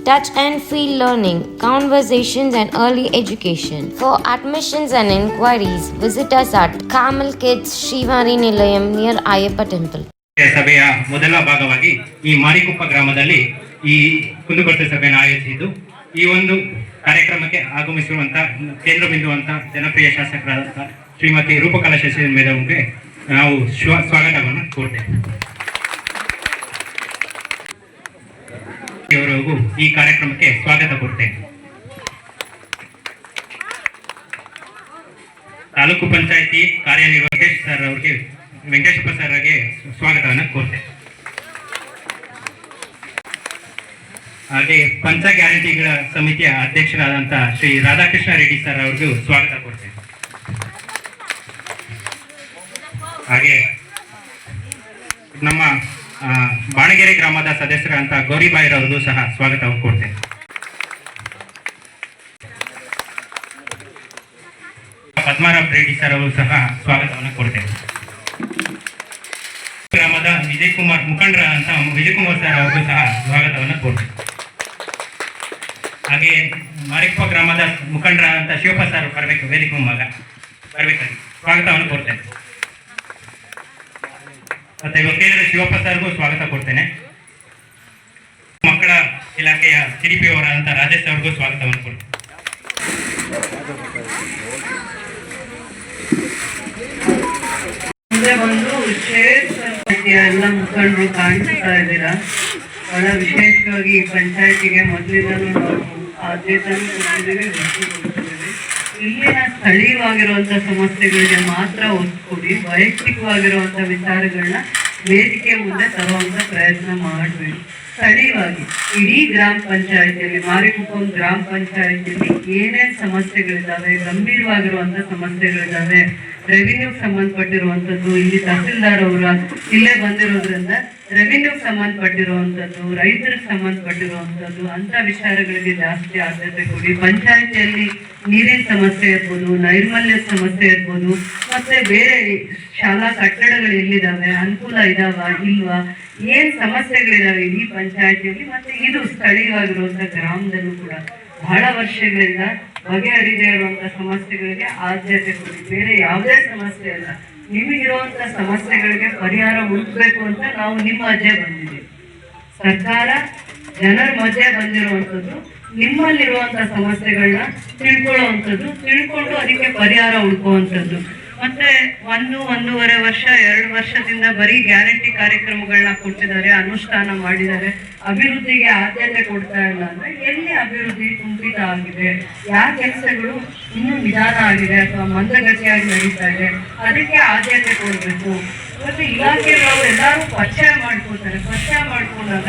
touch and feel learning, conversations, and early education. For admissions and inquiries, visit us at Kamal Kids Shivari Nilayam near Ayappa Temple. ಸಭೆಯ ಮೊದಲ ಭಾಗವಾಗಿ ಈ ಮಾರಿಕೊಪ್ಪ ಗ್ರಾಮದಲ್ಲಿ ಈ ಕುಂದುಕೊರತೆ ಸಭೆಯನ್ನು ಆಯೋಜಿಸಿದ್ದು ಈ ಒಂದು ಕಾರ್ಯಕ್ರಮಕ್ಕೆ ಆಗಮಿಸಿರುವಂತಹ ಕೇಂದ್ರ ಬಿಂದು ಅಂತ ಜನಪ್ರಿಯ ಶಾಸಕರಾದಂತಹ ಶ್ರೀಮತಿ ರೂಪಕಲಾ ಶಶಿ ಮೇಡಮ್ಗೆ ನಾವು ಸ್ವ ಸ್ವಾಗತವನ್ನು ಕೋರ್ತೇವೆ ಇವರಿಗೂ ಈ ಕಾರ್ಯಕ್ರಮಕ್ಕೆ ಸ್ವಾಗತ ಕೊಡ್ತೇನೆ. ತಾಲೂಕು ಪಂಚಾಯಿತಿ ಕಾರ್ಯನಿರ್ವಾಹಕ ಸರ್ ಅವರಿಗೆ, ವೆಂಕಟೇಶಪ್ಪ ಸರ್ ಅವರಿಗೆ ಸ್ವಾಗತವನ್ನು ಕೋರ್ತೇನೆ ಹಾಗೆ ಪಂಚ ಗ್ಯಾರಂಟಿಗಳ ಸಮಿತಿಯ ಅಧ್ಯಕ್ಷರಾದಂತಹ ಶ್ರೀ ರಾಧಾಕೃಷ್ಣ ರೆಡ್ಡಿ ಸರ್ ಅವ್ರಿಗೂ ಸ್ವಾಗತ ಕೊಡ್ತೇನೆ. ಹಾಗೆ ನಮ್ಮ ಬಾಣಗೆರೆ ಗ್ರಾಮದ ಸದಸ್ಯರಾದಂತಹ ಗೌರಿಬಾಯಿರವ್ರಿಗೂ ಸಹ ಸ್ವಾಗತವನ್ನು ಕೋರ್ತೇನೆ. ಪದ್ಮರಾವ್ ರೆಡ್ಡಿ ಸರ್ ಅವರು ಸಹ ಸ್ವಾಗತವನ್ನು ಕೊಡ್ತೇನೆ ಗ್ರಾಮದ ವಿಜಯ್ ಕುಮಾರ್ ಮುಖಂಡರ ಅಂತ ವಿಜಯ್ ಕುಮಾರ್ ಸರ್ ಅವರು ಸಹ ಸ್ವಾಗತವನ್ನು ಕೊಡ್ತೇನೆ ಹಾಗೆ ಮಾರಿಕಪ್ಪ ಗ್ರಾಮದ ಮುಖಂಡರ ಅಂತ ಶಿವಪ್ಪ ಸರ್ ಬರಬೇಕು, ವೇದಿಕೆ ಮುಂಭಾಗ ಬರಬೇಕಾಗಿ ಸ್ವಾಗತವನ್ನು ಕೊಡ್ತೇನೆ ಮತ್ತೆ ಕೇಳಿದ್ರೆ ಶಿವಪ್ಪ ಸರ್ಗೂ ಸ್ವಾಗತ ಕೊಡ್ತೇನೆ. ಮಕ್ಕಳ ಇಲಾಖೆಯ ಸಿಡಿಪಿ ಅಂತ ರಾಜೇಶ್ ಅವ್ರಿಗೂ ಸ್ವಾಗತವನ್ನು ಕೊಡ್ತೇನೆ. ಬಂದು ವಿಶೇಷ ಎಲ್ಲ ಮುಖಂಡರು ಕಾಣಿಸ್ತಾ ಇದ್ದೀರಾ? ಬಹಳ ವಿಶೇಷವಾಗಿ ಪಂಚಾಯತಿಗೆ ಮೊದಲಿಂದಲೂ ನಾವು ಕೊಟ್ಟಿದ್ದೀವಿ. ಇಲ್ಲಿನ ಸ್ಥಳೀಯವಾಗಿರುವಂತ ಸಮಸ್ಯೆಗಳಿಗೆ ಮಾತ್ರ ಒತ್ತು ಕೊಡಿ ವೈಯಕ್ತಿಕವಾಗಿರುವಂಥ ವಿಚಾರಗಳನ್ನ ವೇದಿಕೆ ಮುಂದೆ ತರುವಂತ ಪ್ರಯತ್ನ ಮಾಡಬೇಡಿ. ಸ್ಥಳೀಯವಾಗಿ, ಇಡೀ ಗ್ರಾಮ ಪಂಚಾಯತಿಯಲ್ಲಿ, ಮಾರಿಕುಪ್ಪಂ ಗ್ರಾಮ ಪಂಚಾಯತಿಯಲ್ಲಿ ಏನೇನು ಸಮಸ್ಯೆಗಳಿದ್ದಾವೆ ಗಂಭೀರವಾಗಿರುವಂತ ಸಮಸ್ಯೆಗಳಿದ್ದಾವೆ ರೆವಿನ್ಯೂ ಸಂಬಂಧಪಟ್ಟಿರುವಂತದ್ದು, ಇಲ್ಲಿ ತಹಸೀಲ್ದಾರ್ ಅವರು ಇಲ್ಲೇ ಬಂದಿರೋದ್ರಿಂದ ರೆವಿನ್ಯೂ ಸಂಬಂಧಪಟ್ಟಿರುವಂತದ್ದು, ರೈತರಿಗೆ ಸಂಬಂಧಪಟ್ಟಿರುವಂತದ್ದು ಅಂತ ವಿಚಾರಗಳಿಗೆ ಜಾಸ್ತಿ ಆದ್ಯತೆ ಕೊಡಿ. ಪಂಚಾಯತಿಯಲ್ಲಿ ನೀರಿನ ಸಮಸ್ಯೆ ಇರ್ಬೋದು, ನೈರ್ಮಲ್ಯ ಸಮಸ್ಯೆ ಇರ್ಬೋದು, ಮತ್ತೆ ಬೇರೆ ಶಾಲಾ ಕಟ್ಟಡಗಳು ಎಲ್ಲಿದಾವೆ, ಅನುಕೂಲ ಇದಾವ, ಇಲ್ವಾ, ಏನ್ ಸಮಸ್ಯೆಗಳಿದಾವೆ ಇಡೀ ಪಂಚಾಯತಿಯಲ್ಲಿ, ಮತ್ತೆ ಇದು ಸ್ಥಳೀಯವಾಗಿರುವಂತ ಗ್ರಾಮದಲ್ಲೂ ಕೂಡ ಬಹಳ ವರ್ಷಗಳಿಂದ ಬಗೆಹರಿದೇ ಇರುವಂತ ಸಮಸ್ಯೆಗಳಿಗೆ ಆದ್ಯತೆ ಕೊಡಿ. ಬೇರೆ ಯಾವುದೇ ಸಮಸ್ಯೆ ಅಲ್ಲ ನಿಮಗಿರುವಂತ ಸಮಸ್ಯೆಗಳಿಗೆ ಪರಿಹಾರ ಹುಡುಕ್ಬೇಕು ಅಂತ ನಾವು ನಿಮ್ಮ ಅಜ್ಜೆ ಬಂದಿದ್ದೀವಿ. ಸರ್ಕಾರ ಜನರ ಮಧ್ಯೆ ಬಂದಿರುವಂಥದ್ದು, ನಿಮ್ಮಲ್ಲಿರುವಂತ ಸಮಸ್ಯೆಗಳನ್ನ ತಿಳ್ಕೊಳ್ಳುವಂಥದ್ದು, ತಿಳ್ಕೊಂಡು ಅದಕ್ಕೆ ಪರಿಹಾರ ಹುಡುಕುವಂಥದ್ದು. ಮತ್ತೆ ಒಂದು, ಒಂದೂವರೆ ವರ್ಷ, ಎರಡು ವರ್ಷದಿಂದ ಬರೀ ಗ್ಯಾರಂಟಿ ಕಾರ್ಯಕ್ರಮಗಳನ್ನ ಕೊಟ್ಟಿದ್ದಾರೆ, ಅನುಷ್ಠಾನ ಮಾಡಿದ್ದಾರೆ. ಅಭಿವೃದ್ಧಿಗೆ ಆದ್ಯತೆ ಕೊಡ್ತಾ ಇಲ್ಲ ಅಂದ್ರೆ ಎಲ್ಲಿ ಅಭಿವೃದ್ಧಿ ಕುಂಠಿತ ಆಗಿದೆ? ಯಾವ ಕೆಲಸಗಳು ಇನ್ನೂ ನಿಧಾನ ಆಗಿದೆ ಅಥವಾ ಮಂದಗತಿಯಾಗಿ ನಡೀತಾ ಇದೆ? ಅದಕ್ಕೆ ಆದ್ಯತೆ ಕೊಡಬೇಕು. ಮತ್ತೆ ಇಲಾಖೆಗಳು ಎಲ್ಲರೂ ಪರಿಚಯ ಮಾಡ್ಕೊಳ್ತಾರೆ. ಪರಿಚಯ ಮಾಡ್ಕೊಂಡಾಗ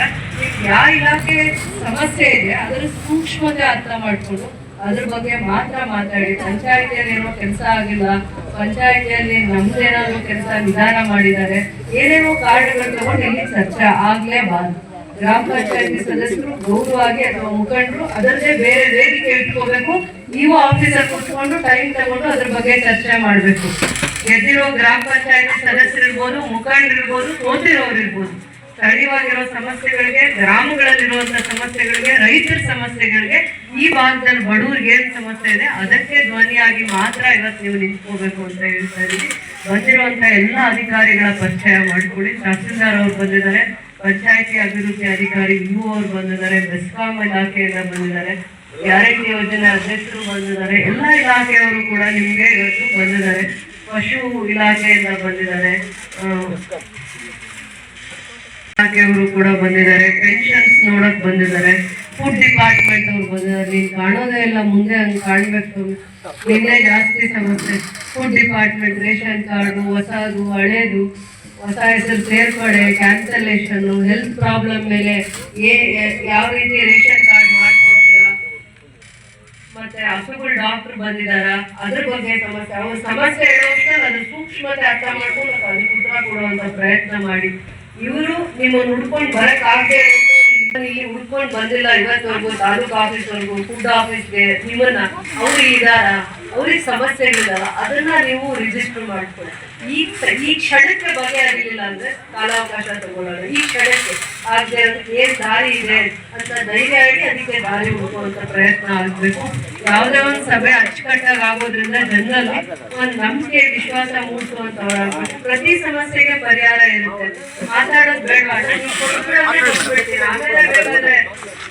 ಯಾವ ಇಲಾಖೆ ಸಮಸ್ಯೆ ಇದೆ ಅದರ ಸೂಕ್ಷ್ಮತೆ ಅರ್ಥ ಮಾಡ್ಕೊಂಡು ಅದ್ರ ಬಗ್ಗೆ ಮಾತ್ರ ಮಾತಾಡಿ. ಪಂಚಾಯತಿಯಲ್ಲಿ ಏನೋ ಕೆಲಸ ಆಗಿಲ್ಲ. ಪಂಚಾಯತಿಯಲ್ಲಿ ನಮ್ದೇನಾದ್ರೂ ಕೆಲಸ ನಿಧಾನ ಮಾಡಿದ್ದಾರೆ. ಏನೇನೋ ಕಾರ್ಡ್ಗಳು ತಗೊಂಡು ಇಲ್ಲಿ ಚರ್ಚೆ ಆಗ್ಲೇಬಾರ್ದು. ಗ್ರಾಮ ಪಂಚಾಯತಿ ಸದಸ್ಯರು ಗೌರವವಾಗಿ ಅಥವಾ ಮುಖಂಡರು ಅದರದೇ ಬೇರೆ ವೇದಿಕೆ ಇಟ್ಕೋಬೇಕು ನೀವು ಆಫೀಸರ್ ಕುತ್ಕೊಂಡು ಟೈಮ್ ತಗೊಂಡು ಅದ್ರ ಬಗ್ಗೆ ಚರ್ಚೆ ಮಾಡಬೇಕು. ಗೆದ್ದಿರೋ ಗ್ರಾಮ ಪಂಚಾಯತಿ ಸದಸ್ಯರಿರ್ಬೋದು, ಮುಖಂಡರಿರ್ಬೋದು ಸೋತಿರೋರು ಇರ್ಬೋದು ಸ್ಥಳೀಯವಾಗಿರೋ ಸಮಸ್ಯೆಗಳಿಗೆ ಗ್ರಾಮಗಳಲ್ಲಿರುವಂತಹ ಸಮಸ್ಯೆಗಳಿಗೆ, ರೈತರ ಸಮಸ್ಯೆಗಳಿಗೆ ಈ ಭಾಗದಲ್ಲಿ ಬಡವ್ರಿಗೆ ಏನ್ ಸಮಸ್ಯೆ ಇದೆ, ಅದಕ್ಕೆ ಧ್ವನಿಯಾಗಿ ಮಾತ್ರ ಇವತ್ತು ನೀವು ನಿಂತ್ಕೋಬೇಕು ಅಂತ ಹೇಳ್ತಾ ಇದೀವಿ ಬಂದಿರುವಂತ ಎಲ್ಲ ಅಧಿಕಾರಿಗಳ ಪರಿಚಯ ಮಾಡ್ಕೊಳ್ಳಿ. ತಹಸೀಲ್ದಾರ್ ಅವ್ರು ಬಂದಿದ್ದಾರೆ, ಪಂಚಾಯತಿ ಅಭಿವೃದ್ಧಿ ಅಧಿಕಾರಿ ಯು ಅವ್ರು ಬಂದಿದ್ದಾರೆ, ಬೆಸ್ಕಾಂ ಇಲಾಖೆಯಿಂದ ಬಂದಿದ್ದಾರೆ, ಗ್ಯಾರಂಟಿ ಯೋಜನೆ ಅಧ್ಯಕ್ಷರು ಬಂದಿದ್ದಾರೆ, ಎಲ್ಲ ಇಲಾಖೆಯವರು ಕೂಡ ನಿಮ್ಗೆ ಇವತ್ತು ಬಂದಿದ್ದಾರೆ. ಪಶು ಇಲಾಖೆಯಿಂದ ಬಂದಿದ್ದಾರೆ. ಇಲಾಖೆಯವರು ಕೂಡ ಬಂದಿದ್ದಾರೆ. ಪೆನ್ಷನ್ಸ್ ನೋಡಕ್ ಬಂದಿದ್ದಾರೆ. ಫುಡ್ ಡಿಪಾರ್ಟ್ಮೆಂಟ್ ಅವ್ರು ಬಂದಿದ್ದಾರೆ. ನೀನ್ ಕಾಣೋದೇ ಇಲ್ಲ, ಮುಂದೆ ಹಂಗ್ ಕಾಣ್ಬೇಕು. ನಿನ್ನೆ ಜಾಸ್ತಿ ಸಮಸ್ಯೆ. ಫುಡ್ ಡಿಪಾರ್ಟ್ಮೆಂಟ್ ರೇಷನ್ ಕಾರ್ಡು, ಹೊಸದು, ಹಳೇದು, ಹೊಸ ಹೆಸರು ಸೇರ್ಪಡೆ ಕ್ಯಾನ್ಸಲೇಷನ್ ಹೆಲ್ತ್ ಪ್ರಾಬ್ಲಮ್ ಮೇಲೆ ಏ ಯಾವ ರೀತಿ ರೇಷನ್ ಕಾರ್ಡ್ ಮತ್ತೆ ಹಸುಗಳು ಡಾಕ್ಟರ್ ಬಂದಿದಾರ ಅದ್ರ ಬಗ್ಗೆ ಸಮಸ್ಯೆ. ಅವ್ರ ಸಮಸ್ಯೆ ಹೇಳೋಕೆ ಅದು ಸೂಕ್ಷ್ಮತೆ ಅರ್ಥ ಮಾಡ್ಕೊಂಡು ಅದಕ್ಕೆ ಉತ್ತರ ಕೊಡುವಂತ ಪ್ರಯತ್ನ ಮಾಡಿ. ಇವರು ನಿಮ್ಮನ್ನು ಹುಡ್ಕೊಂಡು ಬರಕ್ ಆಗದೆ ಇಲ್ಲಿ ಹುಡ್ಕೊಂಡು ಬಂದಿಲ್ಲ ಇವತ್ತವರೆಗೂ, ತಾಲೂಕು ಆಫೀಸ್ವರೆಗೂ ಫುಡ್ ಆಫೀಸ್ಗೆ, ನಿಮ್ಮನ್ನ. ಅವ್ರು ಇದಾರ ಅವ್ರಿಗೆ ಸಮಸ್ಯೆಗಳಿದಾವ. ಅದನ್ನ ನೀವು ರಿಜಿಸ್ಟರ್ ಮಾಡ್ಕೊಳ್ಳಿ. ಈ ಈ ಕ್ಷಣಕ್ಕೆ ಬಗೆಹರಿಲಿಲ್ಲ ಅಂದ್ರೆ ಕಾಲಾವಕಾಶ ತಗೊಳ್ಳೋಣ ಈ ಕ್ಷಣಕ್ಕೆ ಆಗದೆ ಏನ್ ದಾರಿ ಇದೆ ಅಂತ ಧೈರ್ಯ ಹೇಳಿ ಅದಕ್ಕೆ ದಾರಿ ಹುಡುಕುವಂತ ಪ್ರಯತ್ನ ಆಗ್ಬೇಕು. ಯಾವುದೇ ಒಂದು ಸಭೆ ಅಚ್ಚುಕಟ್ಟಾಗಿ ಆಗೋದ್ರಿಂದ ಜನರಲ್ಲಿ ಒಂದು ನಂಬಿಕೆ, ವಿಶ್ವಾಸ ಮೂಡಿಸುವಂತವ್ರಾಗ್ಬೇಕು ಪ್ರತಿ ಸಮಸ್ಯೆಗೆ ಪರಿಹಾರ ಇರುತ್ತೆ. ಮಾತಾಡೋದು ಬೇಡ. ಆಮೇಲೆ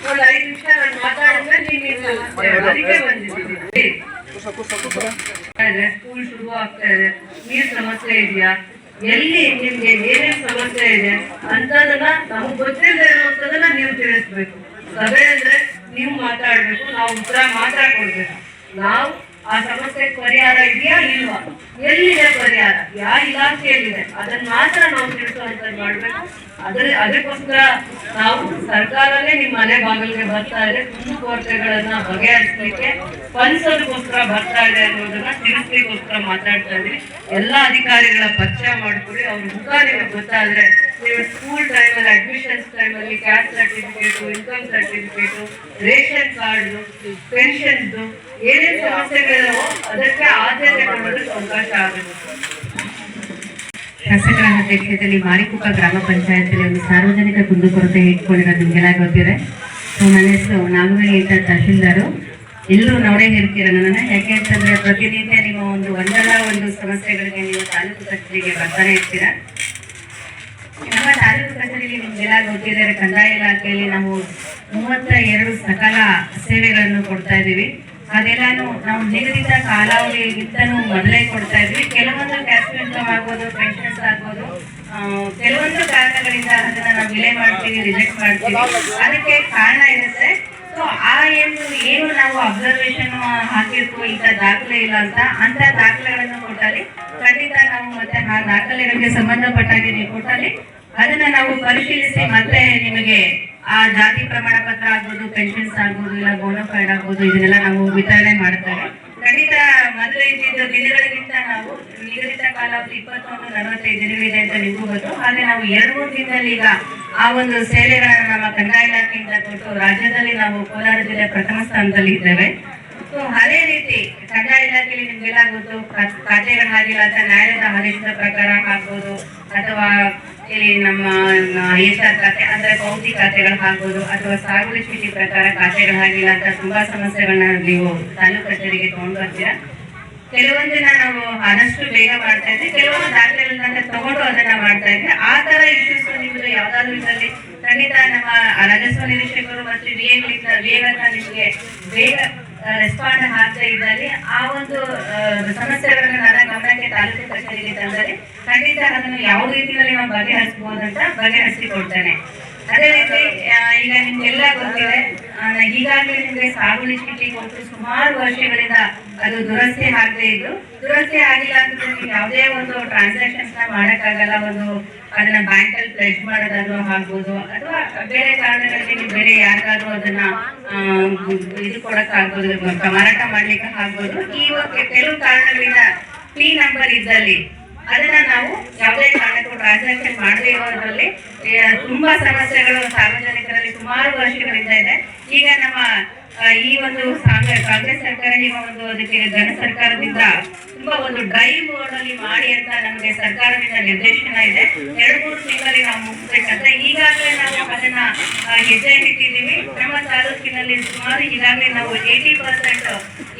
ಒಂದ್ ಐದು ನಿಮಿಷ ನಾನು ಮಾತಾಡಿದ್ರೆ ನೀವು ಅದಕ್ಕೆ ಬಂದಿದ್ದೀನಿ. ಸ್ಕೂಲ್ ಶುರು ಆಗ್ತಾ ಇದೆ. ನೀರ್ ಸಮಸ್ಯೆ ಇದೆಯಾ? ಎಲ್ಲಿ ನಿಮ್ಗೆ ಏನೇನ್ ಸಮಸ್ಯೆ ಇದೆ? ಅಂತದನ್ನ ನಮ್ಗೆ ಗೊತ್ತಿಲ್ಲದೆ ಇರುವಂತದನ್ನ ನೀವು ತಿಳಿಸ್ಬೇಕು. ಸಭೆ ಅಂದ್ರೆ ನೀವು ಮಾತಾಡ್ಬೇಕು, ನಾವು ಉತ್ತರ ಮಾತಾಡ್ಕೊಡ್ಬೇಕು ಕೊಡ್ಬೇಕು. ನಾವು ಆ ಸಮಸ್ಯೆ ಪರಿಹಾರ ಇದೆಯಾ ಇಲ್ವಾ? ಎಲ್ಲಿದೆ ಪರಿಹಾರ? ಯಾವ ಇಲಾಖೆಯಲ್ಲಿದೆ ಅದನ್ನ ಮಾತ್ರ ನಾವು ತಿಳಿಸುವಂತದ್ದು ಮಾಡ್ಬೇಕು. ಅದ್ರ ಅದಕ್ಕೋಸ್ಕರ ನಾವು ಸರ್ಕಾರನೇ ನಿಮ್ಮ ಮನೆ ಬಾಗಿಲಿಗೆ ಬರ್ತಾ ಇದೆ. ಕುಂದುಕೊರತೆಗಳನ್ನ ಬಗೆಹರಿಸ್ಲಿಕ್ಕೆ ಸ್ಪಂದಿಸೋದಕ್ಕೋಸ್ಕರ ಬರ್ತಾ ಇದೆ ಅನ್ನೋದನ್ನ ತಿಳಿಸ್ಲಿಕ್ಕೋಸ್ಕರ ಮಾತಾಡ್ತಾ ಇದ್ವಿ ಎಲ್ಲಾ ಅಧಿಕಾರಿಗಳ ಪರಿಚಯ ಮಾಡ್ಕೊಳ್ಳಿ. ಅವ್ರ ಮುಖ ನಿಮಗೆ ಗೊತ್ತಾದ್ರೆ ನೀವು ಸ್ಕೂಲ್ ಟೈಮಲ್ಲಿ ಅಡ್ಮಿಷನ್ಸ್ ಟೈಮಲ್ಲಿ caste certificate income certificate ration card ಪೆನ್ಷನ್ದು ಏನೇನು ಸಮಸ್ಯೆಗಳೋ ಅದಕ್ಕೆ ಆದ್ಯತೆ ಕೊಡಲು ಅವಕಾಶ ಶಾಸಕರ ಅಧ್ಯಕ್ಷತೆಯಲ್ಲಿ ಮಾರಿಕುಪ್ಪ ಗ್ರಾಮ ಪಂಚಾಯತಿಯಲ್ಲಿ ಒಂದು ಸಾರ್ವಜನಿಕ ಕುಂದುಕೊರತೆ ಇಟ್ಕೊಂಡಿರೋದು ನಿಮಗೆಲ್ಲ ಗೊತ್ತಿದೆ. ಸೊ, ನನ್ನ ಹೆಸರು ನಾಗಮಣಿ ಅಂತ ತಹಶೀಲ್ದಾರು ಎಲ್ಲರೂ ನೋಡೇ ಹೇಳ್ತೀರ ನನ್ನನ್ನು? ಯಾಕೆ ಅಂತಂದ್ರೆ ಪ್ರತಿನಿತ್ಯ ನಿಮ್ಮ ಒಂದು ಒಂದಲ್ಲ ಒಂದು ಸಮಸ್ಯೆಗಳಿಗೆ ನೀವು ತಾಲೂಕು ಕಚೇರಿಗೆ ಬರ್ತಾನೆ ಇರ್ತೀರ? ನಮ್ಮ ತಾಲೂಕು ಕಚೇರಿಯಲ್ಲಿ ನಿಮ್ಗೆಲ್ಲ ಗೊತ್ತಿದ್ದಾರೆ ಕಂದಾಯ ಇಲಾಖೆಯಲ್ಲಿ ನಾವು ಮೂವತ್ತ ಎರಡು ಸಕಾಲ ಸೇವೆಗಳನ್ನು ಕೊಡ್ತಾ ಇದ್ದೀವಿ. ಅದೆಲ್ಲಾನು ನಾವು ನಿಗದಿತ ಕಾಲಾವಧಿಗಿಂತನೂ ಮೊದಲೇ ಕೊಡ್ತಾ ಇದ್ವಿ. ಕೆಲವೊಂದು ಇನ್ಕಮ್ ಆಗ್ಬೋದು ಪೆನ್ಷನ್ಸ್ ಆಗ್ಬೋದು ಕೆಲವೊಂದು ಕಾರಣಗಳಿಂದ ಅದನ್ನ ನಾವು ವಿಲೆ ಮಾಡ್ತೀವಿ ರಿಜೆಕ್ಟ್ ಮಾಡ್ತೀವಿ. ಅದಕ್ಕೆ ಕಾರಣ ಇರುತ್ತೆ. ಸೊ ಆ ಏನು ಏನು ನಾವು ಅಬ್ಸರ್ವೇಷನ್ ಹಾಕಿರ್ತೀವಿ ಇಂಥ ದಾಖಲೆ ಇಲ್ಲ ಅಂತ ಅಂತ ದಾಖಲೆಗಳನ್ನು ಕೊಟ್ಟಲ್ಲಿ ಖಂಡಿತ ನಾವು ಮತ್ತೆ ಆ ದಾಖಲೆಗಳಿಗೆ ಸಂಬಂಧಪಟ್ಟಾಗೆ ನೀವು ಕೊಟ್ಟಲ್ಲಿ ಅದನ್ನ ನಾವು ಪರಿಶೀಲಿಸಿ ಮತ್ತೆ ನಿಮಗೆ ಆ ಜಾತಿ ಪ್ರಮಾಣ ಪತ್ರ ಆಗ್ಬೋದು ಪೆನ್ಷನ್ಸ್ ಆಗ್ಬೋದು, ಇಲ್ಲ ಬೋನೋಫೈಡ್ ಆಗ್ಬೋದು, ಇದನ್ನೆಲ್ಲ ನಾವು ವಿತರಣೆ ಮಾಡ್ತೇವೆ ಖಂಡಿತ ಮದುವೆ ಇದ್ದಿದ್ದ ದಿನಗಳಿಗಿಂತ ನಾವು ನಿಗದಿತ ಕಾಲಾವಧಿ ಇಪ್ಪತ್ತೊಂದು, ನಲವತ್ತೈದು ದಿನವಿದೆ ಅಂತ ನಿಮಗೂ ಗೊತ್ತು. ನಾವು ಎರಡು ಮೂರು ದಿನದಲ್ಲಿ ಈಗ ಆ ಒಂದು ಸೇವೆಗಳನ್ನ ನಮ್ಮ ಕಂದಾಯ ಇಲಾಖೆಯಿಂದ ಕೊಟ್ಟು ರಾಜ್ಯದಲ್ಲಿ ನಾವು ಕೋಲಾರ ಜಿಲ್ಲೆ ಪ್ರಥಮ ಸ್ಥಾನದಲ್ಲಿ ಇದ್ದೇವೆ. ಸೊ, ಅದೇ ರೀತಿ ಕಂದಾಯ ಇಲಾಖೆಯಲ್ಲಿ ನಿಮ್ಗೆಲ್ಲ ಗೊತ್ತು ಖಾತೆಗಳ ಖಾತೆಗಳಾಗಿಲ್ಲ ಅಂತ ನ್ಯಾಯಾಲಯದ ಆದೇಶದ ಪ್ರಕಾರ ಆಗ್ಬೋದು. ಅಥವಾ ಇಲ್ಲಿ ನಮ್ಮ ಆರ್ ಖಾತೆ, ಅಂದ್ರೆ ಪೌತಿ ಖಾತೆಗಳು ಆಗ್ಬೋದು, ಅಥವಾ ಸಾಗುವಳಿ ಚೀಟಿ ಪ್ರಕಾರ ಖಾತೆಗಳಾಗಿಲ್ಲ ಅಂತ ತುಂಬಾ ಸಮಸ್ಯೆಗಳನ್ನ ನೀವು ತಾಲೂಕು ಕಚೇರಿಗೆ ತಗೊಂಡು ಬರ್ತೀರಾ? ಕೆಲವೊಂದನ್ನ ನಾವು ಆದಷ್ಟು ಬೇಗ ಮಾಡ್ತಾ ಇದ್ವಿ ಕೆಲವೊಂದು ದಾಖಲೆಗಳನ್ನ ತಗೊಂಡು ಅದನ್ನ ಮಾಡ್ತಾ ಇದ್ವಿ ಆ ತರ ಇಶ್ಯೂಸ್ ನಿಮ್ದು ಯಾವ್ದಾದ್ರು ಇದರಲ್ಲಿ ಖಂಡಿತ ನಮ್ಮ ರಾಜಸ್ವ ನಿರೀಕ್ಷಕರು ಮತ್ತು ವಿ ಎಗಳಿಂದ ಅಂತ ನಿಮಗೆ ಬೇಗ ರೆಸ್ಪಾಂಡ್ ಆಗ್ತಾ ಇದ್ದಲ್ಲಿ ಆ ಒಂದು ಸಮಸ್ಯೆಗಳನ್ನು ನನ್ನ ಗಮನಕ್ಕೆ ತಾಲೂಕು ಕಚೇರಿಗೆ ತಂದರೆ ಖಂಡಿತ ಅದನ್ನು ಯಾವ ರೀತಿಯಲ್ಲಿ ನಾವು ಬಗೆಹರಿಸಬಹುದು ಅಂತ ಬಗೆಹರಿಸಿ ಕೊಡ್ತೇನೆ ಅದೇ ರೀತಿ ಈಗ ನಿಮ್ಗೆಲ್ಲ ಗೊತ್ತಿದೆ ಈಗಾಗಲೇ ನಿಮ್ಗೆ ಸಾಗುವಳಿ ಚೀಟಿ ಕೊಟ್ಟು ಸುಮಾರು ವರ್ಷಗಳಿಂದ ಅದು ದುರಸ್ತಿ ಆಗದೆ ಇದ್ರು. ದುರಸ್ತಿ ಆಗಿಲ್ಲ ಅಂದ್ರೆ ನೀವು ಯಾವುದೇ ಒಂದು ಟ್ರಾನ್ಸಾಕ್ಷನ್ಸ್ನ ಮಾಡಕ್ಕಾಗಲ್ಲ, ಒಂದು ಅದನ್ನ ಬ್ಯಾಂಕ್ ಅಲ್ಲಿ ಪ್ಲೆಜ್ ಮಾಡೋದಾದ್ರೂ ಆಗ್ಬೋದು, ಅಥವಾ ಬೇರೆ ಕಾರಣಗಳಲ್ಲಿ ನೀವು ಬೇರೆ ಯಾರಿಗಾದ್ರೂ ಅದನ್ನ ಇದು ಕೊಡಕ್ ಆಗ್ಬೋದು ಮಾರಾಟ ಮಾಡ್ಲಿಕ್ಕೆ ಆಗ್ಬೋದು. ಈ ಕೆಲವು ಕಾರಣಗಳಿಂದ ಪಿ ನಂಬರ್ ಇದ್ದಲ್ಲಿ ಅದನ್ನ ನಾವು ಯಾವುದೇ ಕಾರಣಕ್ಕೂ ಟ್ರಾನ್ಸಾಕ್ಷನ್ ಮಾಡದೇ ಇರೋದ್ರಲ್ಲಿ ತುಂಬಾ ಸಮಸ್ಯೆಗಳು ಸಾರ್ವಜನಿಕರಲ್ಲಿ ಸುಮಾರು ವರ್ಷಗಳಿಂದ ಇದೆ ಈಗ ನಮ್ಮ ಈ ಒಂದು ಕಾಂಗ್ರೆಸ್ ಸರ್ಕಾರ ಈಗ ಒಂದು ಅದಕ್ಕೆ ಜನ ಸರ್ಕಾರದಿಂದ ತುಂಬಾ ಒಂದು ಡ್ರೈ ಮೋಡ್ ಅಲ್ಲಿ ಮಾಡಿ ಅಂತ ನಮಗೆ ಸರ್ಕಾರದಿಂದ ನಿರ್ದೇಶನ ಇದೆ. ಎರಡು, ಮೂರು ತಿಂಗಳಲ್ಲಿ ನಾವು ಮುಗಿಸ್ಬೇಕಂದ್ರೆ ಈಗಾಗಲೇ ನಾವು ಅದನ್ನ ಹೆಜ್ಜೆ ಇಟ್ಟಿದ್ದೀವಿ. ನಮ್ಮ ತಾಲೂಕಿನಲ್ಲಿ ಸುಮಾರು ಈಗಾಗಲೇ ನಾವು ಏಯ್ಟಿ ಪರ್ಸೆಂಟ್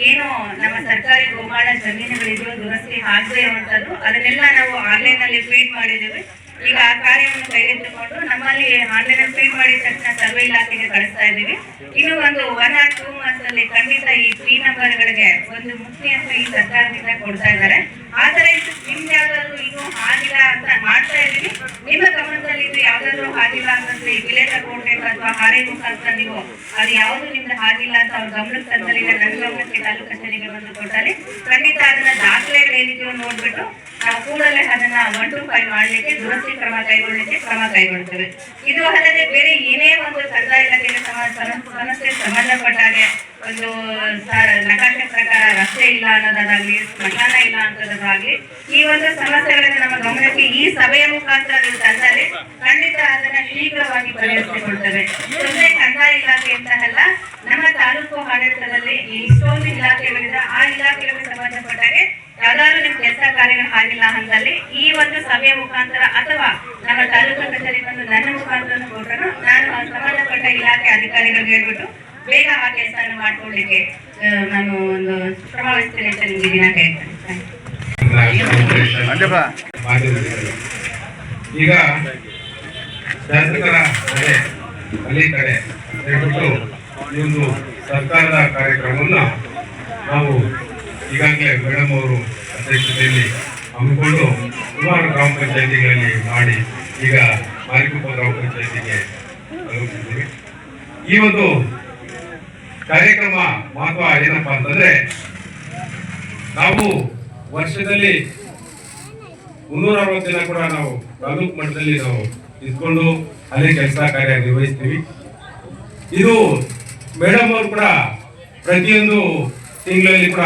ಏನು ನಮ್ಮ ಸರ್ಕಾರಿ ಗೋಮಾಡ ಜಮೀನುಗಳಿದೆಯೋ ದುರಸ್ತಿ ಆಗದೆ ಇರುವಂತದ್ದು. ಅದನ್ನೆಲ್ಲ ನಾವು ಆನ್ಲೈನ್ನಲ್ಲಿ ಫೀಡ್ ಮಾಡಿದ್ದೀವಿ. ಈಗ ಆ ಕಾರ್ಯವನ್ನು ಕೈಗೆತ್ತಿಕೊಂಡು ನಮ್ಮಲ್ಲಿ ಆನ್ಲೈನ್ ಫೀಡ್ ಮಾಡಿದ ತಕ್ಷಣ ಸರ್ವೆ ಇಲಾಖೆಗೆ ಕಳಿಸ್ತಾ ಇದ್ದೀವಿ. ಇನ್ನು ಒಂದು ಒನ್ ಆರ್ ಟೂ ಮಂತ್ಸ್ ಅಲ್ಲಿ ಖಂಡಿತ ಈ ಪಿ ನಂಬರ್ಗಳಿಗೆ ಒಂದು ಮುಖ್ಯಂತ ಈ ಸರ್ಕಾರದಿಂದ ಕೊಡ್ತಾ ಇದ್ದಾರೆ. ಆದರೆ ನಿಮ್ಗೆ ಯಾವ್ದಾದ್ರು ಇದು ಆಗಿಲ್ಲ ಅಂತ ಮಾಡ್ತಾ ಇದೀವಿ ನಿಮ್ಮ ಗಮನದಲ್ಲಿ ಇದು ಯಾವ್ದಾದ್ರು ಆಗಿಲ್ಲ ಅಂತಂದ್ರೆ ಈ ವಿಲೇಜ್ ಅಕೌಂಟೆಂಟ್ ಅಥವಾ ಹಾರೆ ಮುಖಾಂತರ ನೀವು ಅದು ಯಾವ್ದು ನಿಮ್ದು ಆಗಿಲ್ಲ ಅಂತ ಅವ್ರ ಗಮನಕ್ಕೆ ತಂದಲ್ಲಿ ನನ್ನ ಗಮನಕ್ಕೆ ತಾಲೂಕು ಕಚೇರಿಗೆ ಬಂದು ಕೊಟ್ಟಾರೆ ಖಂಡಿತ ಅದನ್ನ ದಾಖಲೆಗಳು ಏನಿದೆಯೋ ನೋಡ್ಬಿಟ್ಟು ನಾವು ಕೂಡಲೇ ಫೈವ್ ಮಾಡಲಿಕ್ಕೆ, ದುರಸ್ತಿ ಕ್ರಮ ಕೈಗೊಳ್ಳಲಿಕ್ಕೆ ಕ್ರಮ ಕೈಗೊಳ್ತೇವೆ. ಇದು ಅಲ್ಲದೆ ಬೇರೆ ಏನೇ ಒಂದು ಕಂದಾಯ ಇಲಾಖೆಗೆ ಸಮ- ಸಮ- ಸಮಸ್ಯೆ ಸಂಬಂಧಪಟ್ಟಾಗೆ ಒಂದು ನಕಾಶೆ ಪ್ರಕಾರ ರಸ್ತೆ ಇಲ್ಲ ಅನ್ನೋದಾಗ್ಲಿ ಸ್ಮಶಾನ ಇಲ್ಲ ಅನ್ನೋದಾಗ್ಲಿ ಈ ಒಂದು ಸಮಸ್ಯೆಗಳನ್ನು ನಮ್ಮ ಗಮನಕ್ಕೆ ಈ ಸಭೆಯ ಮುಖಾಂತರ ನೀವು ತಂದರೆ, ಖಂಡಿತ ಅದನ್ನ ಶೀಘ್ರವಾಗಿ ಪರಿಹರಿಸಿಕೊಳ್ತೇವೆ. ಸುಮ್ಮನೆ ಕಂದಾಯ ಇಲಾಖೆ ಅಂತ ಅಲ್ಲ, ನಮ್ಮ ತಾಲೂಕು ಆಡಳಿತದಲ್ಲಿ ಇಷ್ಟೊಂದು ಇಲಾಖೆಗಳಿದೆ, ಆ ಇಲಾಖೆಗಳಿಗೆ ಸಂಬಂಧಪಟ್ಟಾಗೆ ಯಾವ್ದಾದ್ರು ನಿಮ್ ಕೆಲಸ ಕಾರ್ಯಗಳು ಆಗಿಲ್ಲ ಅಂದಲ್ಲಿ ಈ ಒಂದು ಸಭೆಯ ಮುಖಾಂತರ ಅಥವಾ ನಮ್ಮ ತಾಲೂಕು ಕಚೇರಿ ಬಂದು ನನ್ನ ಮುಖಾಂತರ ಕೊಟ್ಟರು ನಾನು ಸಂಬಂಧಪಟ್ಟ ಇಲಾಖೆ ಅಧಿಕಾರಿಗಳಿಗೆ ಹೇಳ್ಬಿಟ್ಟು ಬೇಗ ಆ ಕೆಲಸವನ್ನು ಮಾಡ್ಕೊಳ್ಳಿಕ್ಕೆ ನಾನು ಒಂದು ಕ್ರಮ ವಹಿಸ್ತೇನೆ ಅಂತ ನಿಮ್ಗೆ ಈಗ ಶಾಸಕರ ಕಡೆ ಅಲ್ಲಿ ಕಡೆ ಹೇಳ್ಬಿಟ್ಟು ಈ ಒಂದು ಸರ್ಕಾರದ ಕಾರ್ಯಕ್ರಮವನ್ನು ನಾವು ಈಗಾಗಲೇ ಮೇಡಮ್ ಅವರು ಅಧ್ಯಕ್ಷತೆಯಲ್ಲಿ ಹಮ್ಮಿಕೊಂಡು ಸುಮಾರು ಗ್ರಾಮ ಪಂಚಾಯಿತಿಗಳಲ್ಲಿ ಮಾಡಿ ಈಗ ಮಾರಿಕುಪ್ಪ ಗ್ರಾಮ ಪಂಚಾಯಿತಿಗೆ ತಲುಪಿದ್ದೀವಿ ಈ ಒಂದು ಕಾರ್ಯಕ್ರಮ ಮಹತ್ವ ಏನಪ್ಪಾ ಅಂತಂದ್ರೆ, ನಾವು ವರ್ಷದಲ್ಲಿ ಮುನ್ನೂರ ಅರವತ್ತು ದಿನ ಕೂಡ ನಾವು ತಾಲೂಕು ಮಟ್ಟದಲ್ಲಿ ನಾವು ಇದ್ಕೊಂಡು ಅಲ್ಲಿ ಕೆಲಸ ಕಾರ್ಯ ನಿರ್ವಹಿಸ್ತೀವಿ. ಇದು ಮೇಡಮ್ ಅವರು ಕೂಡ ಪ್ರತಿಯೊಂದು ತಿಂಗಳಲ್ಲಿ ಕೂಡ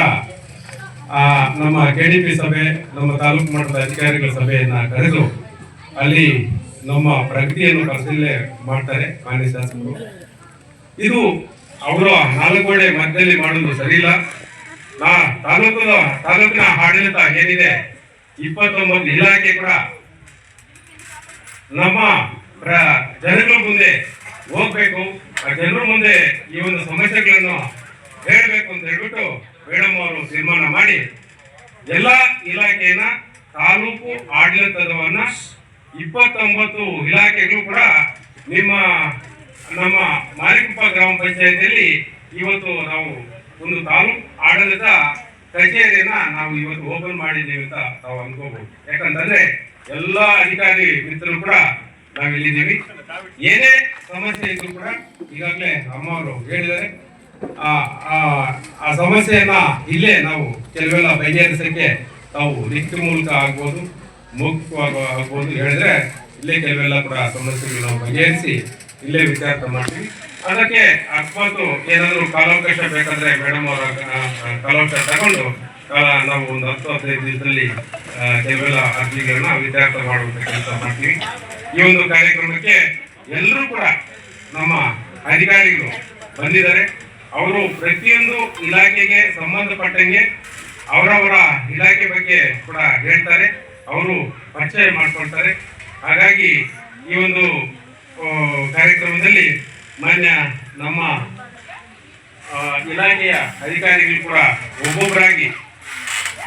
ಆ, ನಮ್ಮ ಕೆ ಡಿ ಪಿ ಸಭೆ ನಮ್ಮ ತಾಲೂಕು ಮಟ್ಟದ ಅಧಿಕಾರಿಗಳ ಸಭೆಯನ್ನ ಕರೆದು ಅಲ್ಲಿ ನಮ್ಮ ಪ್ರಗತಿಯನ್ನು ಪರಿಶೀಲನೆ ಮಾಡ್ತಾರೆ ಮಾನ್ಯ ಶಾಸಕರು. ಇದು ಅವರು ನಾಲ್ಕೋಡೆ ಮಧ್ಯದಲ್ಲಿ ಮಾಡುವುದು ಸರಿಯಿಲ್ಲ. ನಾ ತಾಲೂಕು ತಾಲೂಕಿನ ಆಡಳಿತ ಏನಿದೆ ಇಪ್ಪತ್ತೊಂಬತ್ತು ಇಲಾಖೆ ಕೂಡ ನಮ್ಮ ಜನರ ಮುಂದೆ ಹೋಗ್ಬೇಕು. ಆ ಜನರ ಮುಂದೆ ಈ ಒಂದು ಸಮಸ್ಯೆಗಳನ್ನು ಹೇಳಬೇಕು ಅಂತ ಹೇಳ್ಬಿಟ್ಟು ಮೇಡಮ್ ಅವರು ತೀರ್ಮಾನ ಮಾಡಿ ಎಲ್ಲ ಇಲಾಖೆಯನ್ನ ತಾಲೂಕು ಆಡಳಿತದವನ್ನ ಇಪ್ಪತ್ತೊಂಬತ್ತು ಇಲಾಖೆಗಳು ಕೂಡ ನಿಮ್ಮ, ನಮ್ಮ ಮಾರಿಕುಪ್ಪ ಗ್ರಾಮ ಪಂಚಾಯತಿಯಲ್ಲಿ ಇವತ್ತು ನಾವು ಒಂದು ತಾಲೂಕು ಆಡಳಿತ ಕಚೇರಿಯನ್ನ ನಾವು ಇವತ್ತು ಓಪನ್ ಮಾಡಿದ್ದೀವಿ ಅಂತ ನಾವು ಅನ್ಕೋಬಹುದು ಯಾಕಂತಂದ್ರೆ ಎಲ್ಲಾ ಅಧಿಕಾರಿ ಮಿತ್ರರು ಕೂಡ ನಾವಿಲ್ಲಿದ್ದೀವಿ. ಏನೇ ಸಮಸ್ಯೆ ಇದ್ರು ಕೂಡ ಈಗಾಗಲೇ ಅಮ್ಮ ಅವರು ಹೇಳಿದ್ದಾರೆ. ಆ ಸಮಸ್ಯೆಯನ್ನ ಇಲ್ಲೇ ನಾವು ಕೆಲವೆಲ್ಲ ಬಗೆಹರಿಸಕ್ಕೆ ನಾವು ಲಿಖಿತ ಮೂಲಕ ಆಗ್ಬೋದು ಮೌಖಿಕವಾಗಿ ಆಗ್ಬೋದು ಹೇಳಿದ್ರೆ ಇಲ್ಲೇ ಕೆಲವೆಲ್ಲ ಕೂಡ ಸಮಸ್ಯೆಗಳು ನಾವು ಬಗೆಹರಿಸಿ ಇಲ್ಲೇ ವಿಚಾರ ಮಾಡ್ತೀವಿ. ಅದಕ್ಕೆ ಅಕಸ್ಮಾತ್ ಏನಾದರೂ ಕಾಲಾವಕಾಶ ಬೇಕಂದ್ರೆ ಮೇಡಮ್ ಅವರ ಕಾಲಾವಕಾಶ ತಗೊಂಡು ನಾವು ಒಂದು ಹತ್ತು ಹದಿನೈದು ದಿನದಲ್ಲಿ ಕೆಲವೆಲ್ಲ ಅರ್ಜಿಗಳನ್ನ ವಿಚಾರ ಮಾಡುವಂತ ಕೆಲಸ ಮಾಡ್ತೀವಿ. ಈ ಒಂದು ಕಾರ್ಯಕ್ರಮಕ್ಕೆ ಎಲ್ಲರೂ ಕೂಡ ನಮ್ಮ ಅಧಿಕಾರಿಗಳು ಬಂದಿದ್ದಾರೆ. ಅವರು ಪ್ರತಿಯೊಂದು ಇಲಾಖೆಗೆ ಸಂಬಂಧಪಟ್ಟಂಗೆ ಅವರವರ ಇಲಾಖೆ ಬಗ್ಗೆ ಕೂಡ ಹೇಳ್ತಾರೆ. ಅವರು ಪರಿಚಯ ಮಾಡಿಕೊಳ್ತಾರೆ. ಹಾಗಾಗಿ ಈ ಒಂದು ಕಾರ್ಯಕ್ರಮದಲ್ಲಿ ಮಾನ್ಯ ನಮ್ಮ ಇಲಾಖೆಯ ಅಧಿಕಾರಿಗಳು ಕೂಡ ಒಬ್ಬೊಬ್ಬರಾಗಿ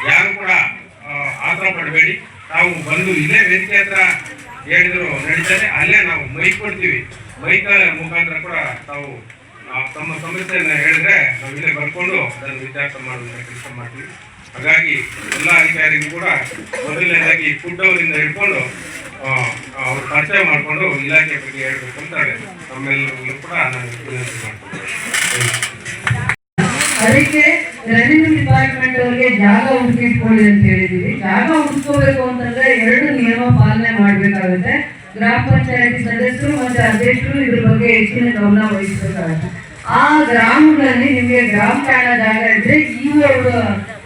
ಯಾರು ಕೂಡ ಆತರ ಪಡಬೇಡಿ. ತಾವು ಬಂದು ಇದೇ ವೇದಿಕೆ ಹತ್ರ ಹೇಳಿದ್ರು ನಡೀತಾರೆ ಅಲ್ಲೇ ನಾವು ಮೈಕ್ ಕೊಡ್ತೀವಿ. ಮೈಕ್ ಮುಖಾಂತರ ಕೂಡ ತಾವು ತಮ್ಮ ಸಮಸ್ಯೆಯನ್ನ ಹೇಳಿದ್ರೆ ನಾವು ಇಲ್ಲೇ ಬರ್ಕೊಂಡು ಅದನ್ನು ವಿಚಾರ ಮಾಡುವಂತ ಕೆಲಸ ಮಾಡ್ತೀವಿ. ಹಾಗಾಗಿ ಎಲ್ಲ ಅಧಿಕಾರಿಗೂ ಕೂಡ ಮೊದಲನೇದಾಗಿ ಫುಡ್ ಅವರಿಂದ ಹಿಡ್ಕೊಂಡು ಅವ್ರು ಪರಿಚಯ ಮಾಡಿಕೊಂಡು ಇಲಾಖೆ ಬಗ್ಗೆ ಹೇಳ್ಬೇಕು ಅಂತ ತಮ್ಮೆಲ್ಲರಿಗೂ ಕೂಡ ನಾನು ವಿನಂತಿ ಮಾಡ್ತೀನಿ. ರೆವಿನ್ಯೂ ಡಿಪಾರ್ಟ್ಮೆಂಟ್ ಅವರಿಗೆ ಜಾಗ ಹುಡುಕಿಟ್ಕೊಳ್ಳಿ ಅಂತ ಹೇಳಿದೀವಿ. ಜಾಗ ಹುಡುಕೋಬೇಕು ಅಂತಂದ್ರೆ ಎರಡು ನಿಯಮ ಪಾಲನೆ ಮಾಡ್ಬೇಕಾಗುತ್ತೆ. ಗ್ರಾಮ ಪಂಚಾಯತಿ ಸದಸ್ಯರು ಮತ್ತು ಅಧ್ಯಕ್ಷರು ಇದ್ರ ಬಗ್ಗೆ ಹೆಚ್ಚಿನ ಗಮನ ವಹಿಸಬೇಕಾಗುತ್ತೆ. ಆ ಗ್ರಾಮಗಳಲ್ಲಿ ನಿಮಗೆ ಗ್ರಾಮ ಠಾಣ ಜಾಗ ಇದ್ರೆ ಈ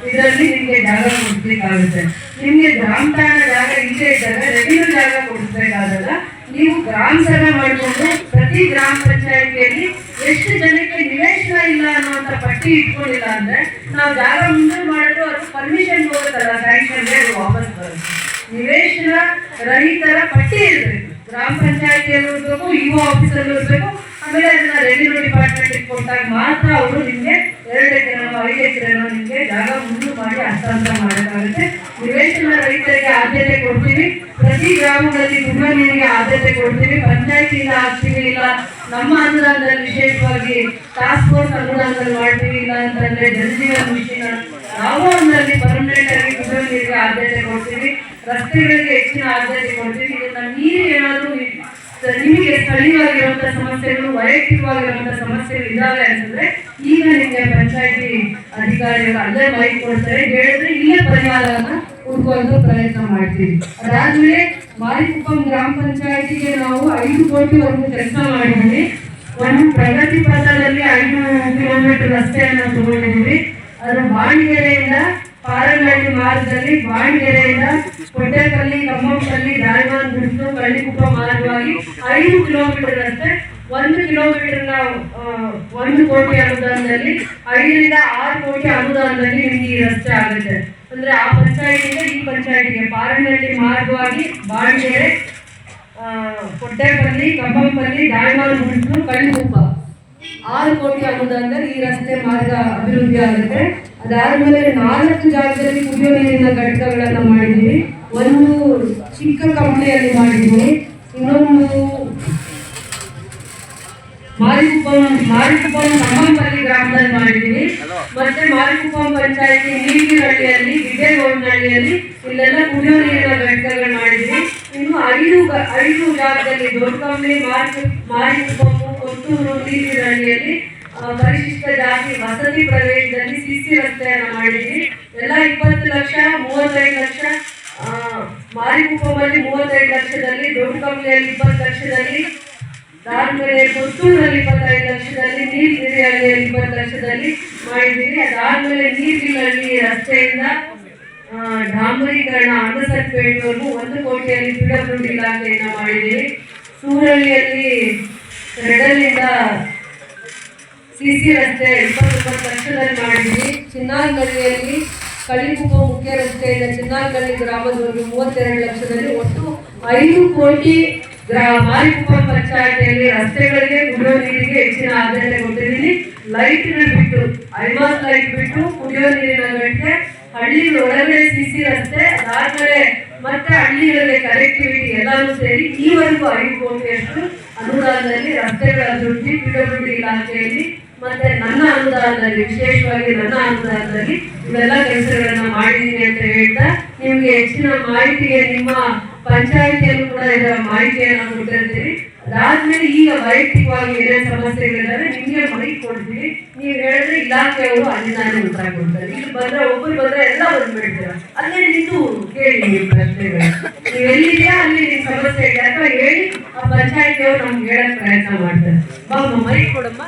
ಇದರಲ್ಲಿ ನಿಮಗೆ ಜಾಗ ಕೊಡ್ಬೇಕಾಗುತ್ತೆ ನಿಮಗೆ ಗ್ರಾಮ ಠಾಣ ಜಾಗ ಇಲ್ಲದೆ ಇದ್ದಾಗ ರೆವಿನ್ಯೂ ಜಾಗ ಕೊಡಿಸ್ಬೇಕಾದಾಗ ನೀವು ಗ್ರಾಮ ಸಭೆ ಮಾಡಿಕೊಂಡು ಪ್ರತಿ ಗ್ರಾಮ ಪಂಚಾಯತಿಯಲ್ಲಿ ಎಷ್ಟು ಜನಕ್ಕೆ ನಿವೇಶನ ಇಲ್ಲ ಅನ್ನುವಂತ ಪಟ್ಟಿ ಇಟ್ಕೊಂಡಿಲ್ಲ ಅಂದ್ರೆ, ನಾವು ಜಾಗ ಮುಂದೆ ಮಾಡಿದ್ರು ಅದು ಪರ್ಮಿಷನ್ ಹೋಗುತ್ತಲ್ಲ ಸ್ಯಾಂಕ್ಷನ್ಗೆ ಅದು ವಾಪಸ್ ಬರುತ್ತೆ. ನಿವೇಶನ ರಹಿತರ ಪಟ್ಟಿ ಇರಬೇಕು. ಗ್ರಾಮ ಪಂಚಾಯತಿಯಲ್ಲೂ ಇರಬೇಕು ಯು ಆಫೀಸಲ್ಲೂ ಇರಬೇಕು, ಆಮೇಲೆ ಅದನ್ನ ರೆವಿನ್ಯೂ ಡಿಪಾರ್ಟ್ಮೆಂಟ್ ಕೊಟ್ಟಾಗ ಮಾತ್ರ ಅವರು ನಿಮಗೆ ಎರಡು ಎಕರೆನೋ ಐದು ಎಕರೆನೋ ನಿಮಗೆ ಜಾಗ ಮುಂದೆ ಮಾಡಿ ಹಸ್ತಾಂತರ ಮಾಡೋಕ್ಕಾಗುತ್ತೆ. ನಿವೇಶನ ರೈತರಿಗೆ ಆದ್ಯತೆ ಕೊಡ್ತೀವಿ. ಪ್ರತಿ ಗ್ರಾಮಗಳಲ್ಲಿ ಕುಡಿಯುವ ನೀರಿಗೆ ಆದ್ಯತೆ ಕೊಡ್ತೀವಿ. ಪಂಚಾಯತಿಯಿಂದ ಆಗ್ತೀವಿ ಇಲ್ಲ, ನಮ್ಮ ಅನುದಾನದಲ್ಲಿ ವಿಶೇಷವಾಗಿ ಟಾಸ್ಕ್ ಫೋರ್ಸ್ ಅನುದಾನದಲ್ಲಿ ಮಾಡ್ತೀವಿ ಇಲ್ಲ ಅಂತಂದ್ರೆ ಜಲಜೀವನ್ ಮಿಷನ್ ನಾವು ಒಂದರಲ್ಲಿ ಪರ್ಮನೆಂಟ್ ಆಗಿ ಕುಡಿಯುವ ನೀರಿಗೆ ಆದ್ಯತೆ ಕೊಡ್ತೀವಿ. ರಸ್ತೆಗಳಿಗೆ ಹೆಚ್ಚಿನ ಆದ್ಯತೆ ಕೊಡ್ತೀವಿ. ಇದನ್ನ ನೀರು ಏನಾದರೂ ನಿಮಗೆ ಸ್ಥಳೀಯವಾಗಿರುವಂತಹ ಸಮಸ್ಯೆಗಳು ವೈಯಕ್ತಿಕವಾಗಿರುವಂತಹ ಸಮಸ್ಯೆಗಳು ಇದಾವೆ ಅಂತಂದ್ರೆ ಈಗ ನಿಮಗೆ ಪಂಚಾಯತಿ ಅಧಿಕಾರಿಗಳು ಅಲ್ಲೇ ಮೈಕ್ ಕೊಡ್ತಾರೆ. ಹೇಳಿದ್ರೆ ಇಲ್ಲೇ ಪರಿಹಾರವನ್ನ ಹುಡುಕುವಂತ ಪ್ರಯತ್ನ ಮಾಡ್ತೀವಿ. ಅದಾದ್ಮೇಲೆ ಮಾರಿಕುಪ್ಪಂ ಗ್ರಾಮ ಪಂಚಾಯತಿಗೆ ನಾವು ಐದು ಕೋಟಿವರೆಗೂ ಕೆಲಸ ಮಾಡಿದ್ವಿ ಒಂದು ಪ್ರಗತಿ ಪಥದಲ್ಲಿ ಐದು ಕಿಲೋಮೀಟರ್ ರಸ್ತೆಯನ್ನು ತಗೊಂಡಿದ್ದೀವಿ. ಅದರ ಬಾಣಿಗೆರೆಯಿಂದ ಪಾರನಹಳ್ಳಿ ಮಾರ್ಗದಲ್ಲಿ ಬಾಣಗೆರೆಯಿಂದ ಕೊಟ್ಟೆಪಲ್ಲಿ ಕಮ್ಮಪಲ್ಲಿ ದಾಳಿಮಾನ್ ಬಿಡಿಸಲು ಕಳ್ಳಿಕುಪ್ಪ ಮಾರ್ಗವಾಗಿ ಐದು ಕಿಲೋಮೀಟರ್ ರಸ್ತೆ ಒಂದು ಕಿಲೋಮೀಟರ್ನ ಒಂದು ಕೋಟಿ ಅನುದಾನದಲ್ಲಿ, ಐದರಿಂದ ಆರು ಕೋಟಿ ಅನುದಾನದಲ್ಲಿ ನಿಮಗೆ ಈ ರಸ್ತೆ ಆಗುತ್ತೆ. ಅಂದ್ರೆ ಆ ಪಂಚಾಯತಿಯಿಂದ ಈ ಪಂಚಾಯತಿಗೆ ಪಾರನಹಳ್ಳಿ ಮಾರ್ಗವಾಗಿ ಬಾಣಗೆರೆ ಕೊಟ್ಟೆಪಲ್ಲಿ ಕಬ್ಬಂಪಲ್ಲಿ ದಾಳಿಮಾನ್ ಬಿಡಿಸಲು ಕಳ್ಳಿಕುಪ್ಪ ಆರು ಕೋಟಿ ಅನುದಾನದಲ್ಲಿ ಈ ರಸ್ತೆ ಮಾರ್ಗ ಅಭಿವೃದ್ಧಿ ಆಗುತ್ತೆ. ಅದಾದ್ಮೇಲೆ ನಾಲ್ಕು ಜಾಗದಲ್ಲಿ ಕುಡಿಯೋ ನೀರಿನ ಘಟಕಗಳನ್ನು ಮಾಡಿದ್ದೀವಿ ಒಂದು ಚಿಕ್ಕ ಕಂಪ್ನಿಯಲ್ಲಿ ಮಾಡಿದ್ದೀವಿ ಇನ್ನೊಂದು ಮಾರಿಕುಪ್ಪಂ ಮಾರಿಕುಪ್ಪಂ ಕಮ್ಮಂಪಲ್ಲಿ ಗ್ರಾಮದಲ್ಲಿ ಮಾಡಿದ್ದೀವಿ ಮತ್ತೆ ಮಾರಿಕುಪ್ಪಂ ಪಂಚಾಯತಿ ನೀರಿನಹಳ್ಳಿಯಲ್ಲಿ ವಿಜಯಗೌಡನಹಳ್ಳಿಯಲ್ಲಿ ಇಲ್ಲೆಲ್ಲ ಕುಡಿಯೋ ನೀರಿನ ಘಟಕಗಳು ಮಾಡಿದ್ವಿ. ಇನ್ನು ಐದು ಐದು ಜಾಗದಲ್ಲಿ ದೊಡ್ಡಕಂಬಳಿ ಮಾರಿ, ಮಾರಿಕುಪ್ಪಂ, ಕೊತ್ತೂರು ನೀರಿನಹಳ್ಳಿಯಲ್ಲಿ ಪರಿಶಿಷ್ಟ ಜಾತಿ ವಸತಿ ಪ್ರದೇಶದಲ್ಲಿ ಸಿಸಿ ರಸ್ತೆಯನ್ನು ಮಾಡಿದ್ವಿ. ಎಲ್ಲ ಇಪ್ಪತ್ತು ಲಕ್ಷ ಮೂವತ್ತೈದು ಲಕ್ಷ ಆ, ಮಾರಿಕುಪ್ಪಮಲ್ಲಿ ಮೂವತ್ತೈದು ಲಕ್ಷದಲ್ಲಿ ದೊಡ್ಡ ಕಂಪ್ನಿಯಲ್ಲಿ ಇಪ್ಪತ್ತು ಲಕ್ಷದಲ್ಲಿ ದಾವಣಗೆರೆ ಕೊತ್ತೂರಲ್ಲಿ ಇಪ್ಪತ್ತೈದು ಲಕ್ಷದಲ್ಲಿ ನೀರ್ಗಿರಿಹಳ್ಳಿಯಲ್ಲಿ ಇಪ್ಪತ್ತು ಲಕ್ಷದಲ್ಲಿ ಮಾಡಿದ್ದೀವಿ ಅದಾದ್ಮೇಲೆ ನೀರ್ಗಿಲಹಳ್ಳಿ ರಸ್ತೆಯಿಂದ ಡಾಂಬರೀಕರಣ ಅಂಡಸರ್ಪೇಟ್ವರೆಗೂ ಒಂದು ಕೋಟಿಯಲ್ಲಿ ಪಿಡಬ್ಲ್ಯೂಡಿ ಇಲಾಖೆಯನ್ನು ಮಾಡಿದ್ದೀವಿ ಸೂರಳ್ಳಿಯಲ್ಲಿ ರೆಡಲ್ಲಿಂದ ಸಿ ಸಿ ರಸ್ತೆ ಇಪ್ಪತ್ತೊಂಬತ್ತು ಲಕ್ಷದಲ್ಲಿ ಮಾಡಿದ್ವಿ. ಚಿನ್ನಾರ್ಗಳ್ಳಿಯಲ್ಲಿ ಕಳಿಕುಪ್ಪ ಮುಖ್ಯ ರಸ್ತೆಯಿಂದ ಚಿನ್ನಾರ್ಗಳ್ಳಿ ಗ್ರಾಮದವರೆಗೆ ಮೂವತ್ತೆರಡು ಲಕ್ಷದಲ್ಲಿ ಒಟ್ಟು ಐದು ಕೋಟಿ ಗ್ರಾ ಮಾರಿಕುಪ್ಪ ಪಂಚಾಯತಿಯಲ್ಲಿ ರಸ್ತೆಗಳಿಗೆ ಕುಡಿಯೋ ನೀರಿಗೆ ಹೆಚ್ಚಿನ ಆದ್ಯತೆ ಕೊಟ್ಟಿದ್ದೀನಿ. ಲೈಟ್ನ ಬಿಟ್ಟು ಐಮಾಸ್ ಲೈಟ್ ಬಿಟ್ಟು ಕುಡಿಯೋ ನೀರಿನ ಗಂಟೆ ಹಳ್ಳಿ ಒಳಗಡೆ ಸಿ ಸಿ ರಸ್ತೆ ಅದಾದ್ಮೇಲೆ ಮತ್ತೆ ಹಳ್ಳಿಗಳಲ್ಲಿ ಕನೆಕ್ಟಿವಿಟಿ ಎಲ್ಲಾನು ಸೇರಿ ಈವರೆಗೂ ಐದು ಕೋಟಿಯಷ್ಟು ಅನುದಾನದಲ್ಲಿ ರಸ್ತೆಗಳ ಅಭಿವೃದ್ಧಿ ಪಿಡಬ್ಲ್ಯೂಡಿ ಇಲಾಖೆಯಲ್ಲಿ ಮತ್ತೆ ನನ್ನ ಅನುದಾನದಲ್ಲಿ, ವಿಶೇಷವಾಗಿ ನನ್ನ ಅನುದಾನದಲ್ಲಿ ಇವೆಲ್ಲ ಕೆಲಸಗಳನ್ನ ಮಾಡಿದ್ದೀನಿ ಅಂತ ಹೇಳ್ತಾ ನಿಮ್ಗೆ ಹೆಚ್ಚಿನ ಮಾಹಿತಿಗೆ ನಿಮ್ಮ ಪಂಚಾಯಿತಿಯಲ್ಲೂ ಕೂಡ ಇದರ ಮಾಹಿತಿಯನ್ನು ಕೊಟ್ಟಿರ್ತೀವಿ ಅದಾದ್ಮೇಲೆ ಈಗ ವೈಯಕ್ತಿಕವಾಗಿ ಏನೇ ಸಮಸ್ಯೆಗಳಿದ್ದಾರೆ ನಿಮ್ಗೆ ಮನೆ ಕೊಡ್ತೀವಿ. ನೀವು ಹೇಳಿದ್ರೆ ಇಲಾಖೆಯವರು ಅನುದಾನ ಕೊಡ್ತಾರೆ. ಇಲ್ಲಿ ಬಂದ್ರೆ ಒಬ್ಬರು ಬಂದ್ರೆ ಎಲ್ಲ ಬಂದ್ಬಿಡ್ತೀರ? ಅಲ್ಲೇ ನಿಂತು ಕೇಳಿ ನೀವು ಪ್ರಶ್ನೆಗಳು. ನೀವು ಎಲ್ಲಿದೆಯಾ ಅಲ್ಲಿ ನಿಮ್ಮ ಸಮಸ್ಯೆ ಇದೆ. ಅಥವಾ ಹೇಳಿ ಆ ಪಂಚಾಯತಿಯವರು ನಮ್ಗೆ ಹೇಳಕ್ ಪ್ರಯತ್ನ ಮಾಡ್ತಾರೆ. ಬಾಮ್ಮ ಮೈ ಕೊಡಮ್ಮ